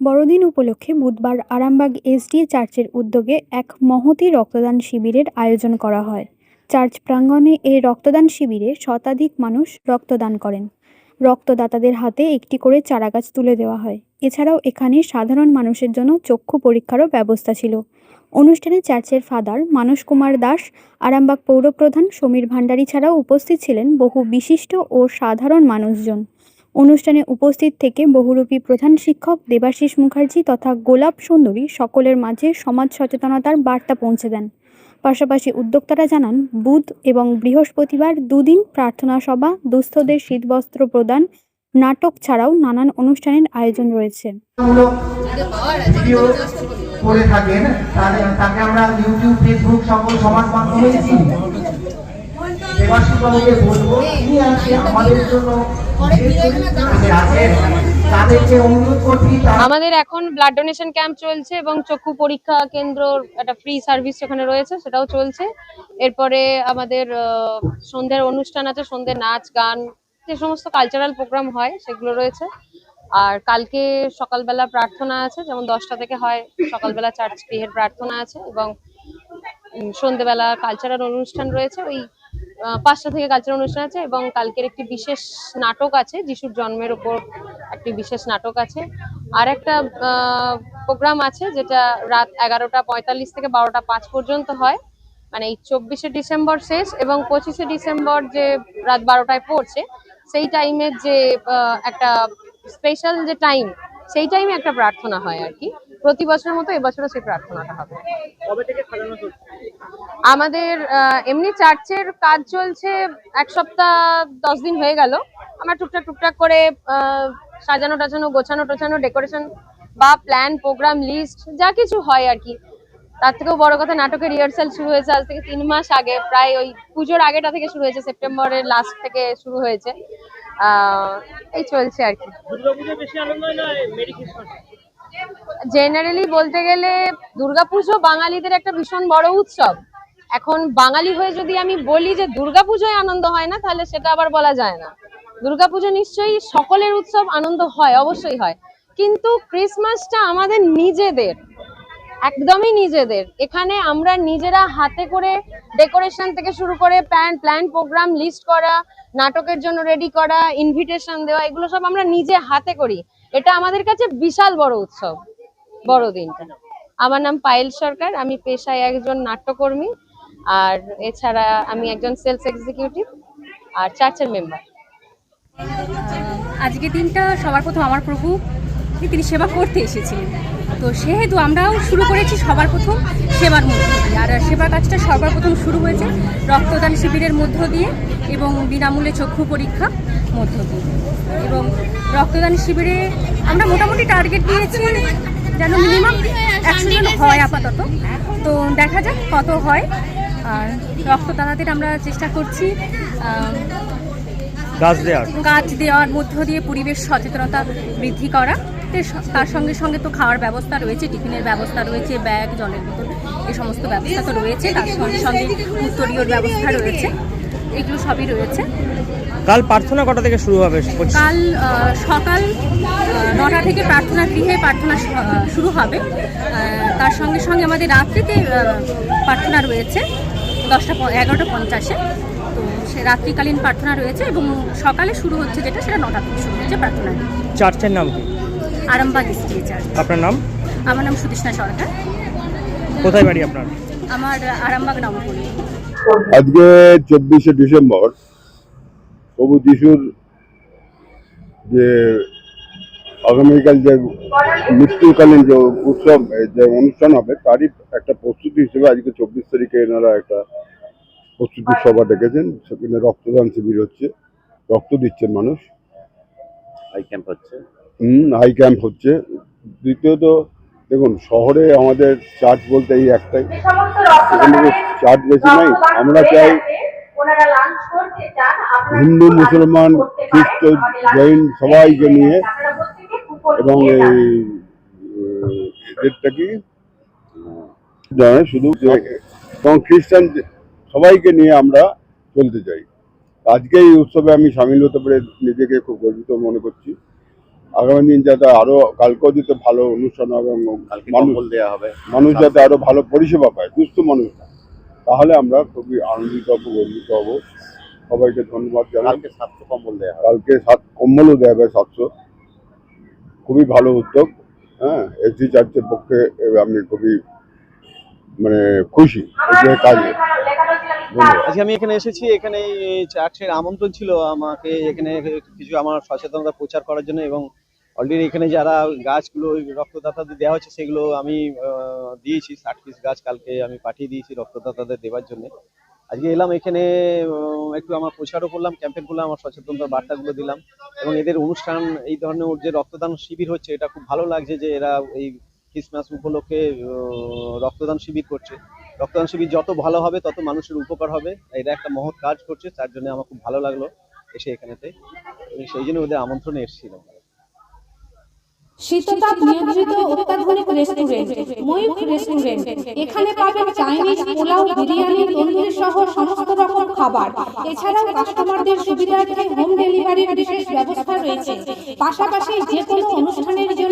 বড়দিন উপলক্ষে বুধবার আরামবাগ এসডিএ চার্চের উদ্যোগে এক মহতি রক্তদান শিবিরের আয়োজন করা হয়। চার্চ প্রাঙ্গণে এই রক্তদান শিবিরে শতাধিক মানুষ রক্তদান করেন। রক্তদাতাদের হাতে একটি করে চারাগাছ তুলে দেওয়া হয়। এছাড়াও এখানে সাধারণ মানুষের জন্য চক্ষু পরীক্ষারও ব্যবস্থা ছিল। অনুষ্ঠানে চার্চের ফাদার মানস কুমার দাস, আরামবাগ পৌরপ্রধান সমীর ভান্ডারী ছাড়াও উপস্থিত ছিলেন বহু বিশিষ্ট ও সাধারণ মানুষজন। অনুষ্ঠানে উপস্থিত থেকে বহুরূপী প্রধান শিক্ষক দেবাশিস মুখার্জি তথা গোলাপ সুন্দরী সকলের মাঝে সমাজ সচেতনতার বার্তা পৌঁছে দেন। পাশাপাশি উদ্যোক্তারা জানান, বুধ এবং বৃহস্পতিবার দুদিন প্রার্থনা সভা, দুস্থদের শীতবস্ত্র প্রদান, নাটক ছাড়াও নানান অনুষ্ঠানের আয়োজন রয়েছে। আমাদের জন্য আমাদের এখন ব্লাড ডোনেশন ক্যাম্প চলছে এবং চক্ষু পরীক্ষা কেন্দ্র একটা ফ্রি সার্ভিস সেখানে রয়েছে, সেটাও চলছে। এরপরে আমাদের সন্ধ্যের অনুষ্ঠান আছে, সন্ধ্যে নাচ, গান, যে সমস্ত কালচারাল প্রোগ্রাম হয়, সেগুলো রয়েছে। আর কালকে সকালবেলা প্রার্থনা আছে, যেমন দশটা থেকে হয়, সকালবেলা চার্চ গৃহের প্রার্থনা আছে এবং সন্ধ্যেবেলা কালচারাল অনুষ্ঠান রয়েছে। ওই পাঁচটা থেকে কালচারাল অনুষ্ঠান আছে এবং কালকের একটি বিশেষ নাটক আছে, যিশুর জন্মের ওপর একটি বিশেষ নাটক আছে। আর একটা প্রোগ্রাম আছে যেটা রাত এগারোটা পঁয়তাল্লিশ থেকে বারোটা পাঁচ পর্যন্ত হয়। মানে এই চব্বিশে ডিসেম্বর শেষ এবং পঁচিশে ডিসেম্বর যে রাত বারোটায় পড়ছে, সেই টাইমের যে একটা স্পেশাল যে টাইম সেই টাইমে একটা প্রার্থনা হয় আর কি। প্রতি বছরের মতো এবছরও সেই প্রার্থনাটা হবে। আমাদের আহ, এমনি চার্চের কাজ চলছে এক সপ্তাহ দশ দিন হয়ে গেল। আমরা টুকটাক টুকটাক করে সাজানো টাজানো গোছানো টোছানো ডেকোরেশন বা প্ল্যান প্রোগ্রাম লিস্ট যা কিছু হয় আর কি। তার থেকেও বড় কথা নাটকের রিহার্সাল শুরু হয়েছে আজ থেকে তিন মাস আগে প্রায় ওই পুজোর আগেটা থেকে শুরু হয়েছে সেপ্টেম্বরের লাস্ট থেকে শুরু হয়েছে। আহ, এই চলছে আর কি। জেনারেলি বলতে গেলে দুর্গাপুজো বাঙালিদের একটা ভীষণ বড় উৎসব। এখন বাঙালি হয়ে যদি আমি বলি যে দুর্গাপুজোয় আনন্দ হয় না, তাহলে সেটা আবার বলা যায় না। দুর্গাপুজো নিশ্চয়ই সকলের উৎসব আনন্দ হয়, অবশ্যই হয়। কিন্তু ক্রিসমাসটা আমাদের নিজেদের, একদমই নিজেদের। এখানে আমরা নিজেরা হাতে করে ডেকোরেশন থেকে শুরু করে প্ল্যান প্ল্যান, প্রোগ্রাম, লিস্ট করা, নাটকের জন্য রেডি করা ইনভিটেশন দেওয়া, এগুলো সব আমরা নিজে হাতে করি। এটা আমাদের কাছে বিশাল বড় উৎসব বড়দিনটা আমার নাম পায়েল সরকার, আমি পেশায় একজন নাট্যকর্মী। আর এছাড়া আমি একজন সেলস এক্সিকিউটিভ আর চার্চের মেম্বার আজকে দিনটা সবার প্রথম আমার প্রভু তিনি সেবা করতে এসেছিলেন। তো সেহেতু আমরাও শুরু করেছি সবার প্রথম সেবার মধ্য দিয়ে। আর সেবার কাজটা সবার প্রথম শুরু হয়েছে রক্তদান শিবিরের মধ্য দিয়ে এবং বিনামূল্যে চক্ষু পরীক্ষা মধ্য দিয়ে। এবং রক্তদান শিবিরে আমরা মোটামুটি টার্গেট দিয়েছি যেন মিনিমাম একশো জন হয় আপাতত। তো দেখা যাক কত হয়। আর রক্ত রক্তদাতাদের আমরা চেষ্টা করছি গাছ দেওয়ার। গাছ দেওয়ার মধ্য দিয়ে পরিবেশ সচেতনতা বৃদ্ধি করা। তার সঙ্গে সঙ্গে তো খাওয়ার ব্যবস্থা রয়েছে টিফিনের ব্যবস্থা রয়েছে ব্যাগ জলের বোতল এই সমস্ত ব্যবস্থা তো রয়েছে তার সঙ্গে সঙ্গে উত্তরীয় ব্যবস্থা রয়েছে এগুলো সবই রয়েছে। কাল প্রার্থনা কটা থেকে শুরু হবে? কাল সকাল নটা থেকে প্রার্থনা গৃহে প্রার্থনা শুরু হবে। তার সঙ্গে সঙ্গে আমাদের রাত্রিতে প্রার্থনা রয়েছে। দশটা এগারোটা পঞ্চাশে। তো সে রাত্রিকালীন প্রার্থনা রয়েছে এবং সকালে শুরু হচ্ছে যেটা সেটা নটা থেকে শুরু হচ্ছে প্রার্থনা। চার্চের নাম কি? আরামবাগ স্ত্রী চার্চ। আপনার নাম? আমার নাম সুদেষ্ণা সরকার। কোথায় বাড়ি আপনার? আমার আরামবাগ নবপল্লী। আজকে চব্বিশে ডিসেম্বর প্রভু যিশুর যে আগামীকাল যে মৃত্যুকালীন যে উৎসব যে অনুষ্ঠান হবে তারই একটা প্রস্তুতি হিসেবে আজকে চব্বিশ তারিখে এনারা একটা প্রস্তুতি সভা ডেকেছেন সেখানে রক্তদান শিবির হচ্ছে রক্ত দিচ্ছেন মানুষ। আই ক্যাম্প হচ্ছে। হুম হাই ক্যাম্প হচ্ছে। দ্বিতীয়ত দেখুন শহরে আমাদের চার্চ বলতে এই একটাই। চার্চ বেশি নাই। আমরা চাই হিন্দু মুসলমান খ্রিস্ট জৈন সবাইকে নিয়ে এবং এই উম, এদেরটা কি শুধু এবং খ্রিস্টান যে- সবাইকে নিয়ে আমরা চলতে চাই। আজকে এই উৎসবে আমি সামিল হতে পেরে নিজেকে খুব গর্বিত মনে করছি। আগামী দিন যাতে আরও কালকেও যাতে ভালো অনুষ্ঠান হবে এবং কালকে মানুষ দেওয়া হবে। মানুষ যাতে আরও ভালো পরিষেবা পায় সুস্থ মানুষ তাহলে আমরা খুবই আনন্দিত হব গর্বিত হব। সবাইকে ধন্যবাদ জানাই। কালকে সাতশো কম্বল দেওয়া হবে। কালকে সাত কম্বলও দেওয়া হবে সাতশো। খুবই ভালো উদ্যোগ হ্যাঁ এসি চার্চের পক্ষে আমি খুবই মানে খুশি কাজে আজকে আমি এখানে এসেছি, এখানে চার্চের আমন্ত্রণ ছিল আমাকে, এখানে কিছু আমার সচেতনতা প্রচার করার জন্য এবং অলরেডি এখানে যারা গাছগুলো রক্তদাতাদের দেওয়া হচ্ছে, সেগুলো আমি দিয়েছি, ষাট পিস গাছ কালকে আমি পাঠিয়ে দিয়েছি রক্তদাতাদের দেওয়ার জন্য। আজকে এলাম এখানে একটু আমার প্রচারও করলাম ক্যাম্পেন করলাম, আমার সচেতনতার বার্তাগুলো দিলাম এবং এদের অনুষ্ঠান, এই ধরনের যে রক্তদান শিবির হচ্ছে, এটা খুব ভালো লাগছে যে এরা এই ক্রিসমাস উপলক্ষে রক্তদান শিবির করছে। রক্তদান শিবির যত ভালো হবে, তত মানুষের উপকার হবে। এটা একটা মহৎ কাজ করছে, তার জন্য আমার খুব ভালো লাগল এসে এখানেতে। সেই জন্য ওদের আমন্ত্রণে এসেছিলাম। শীততাপ নিয়ন্ত্রিত অত্যাধুনিক রেস্টুরেন্ট রেস্টুরেন্ট। এখানে পাবেন চাইনিজ পোলাও, বিরিয়ানি, তন্দুরি সহ সমস্ত রকম খাবার। এছাড়াও কাস্টমারদের সুবিধার্থে হোম ডেলিভারির বিশেষ ব্যবস্থা রয়েছে। পাশাপাশি যে কোনো অনুষ্ঠানের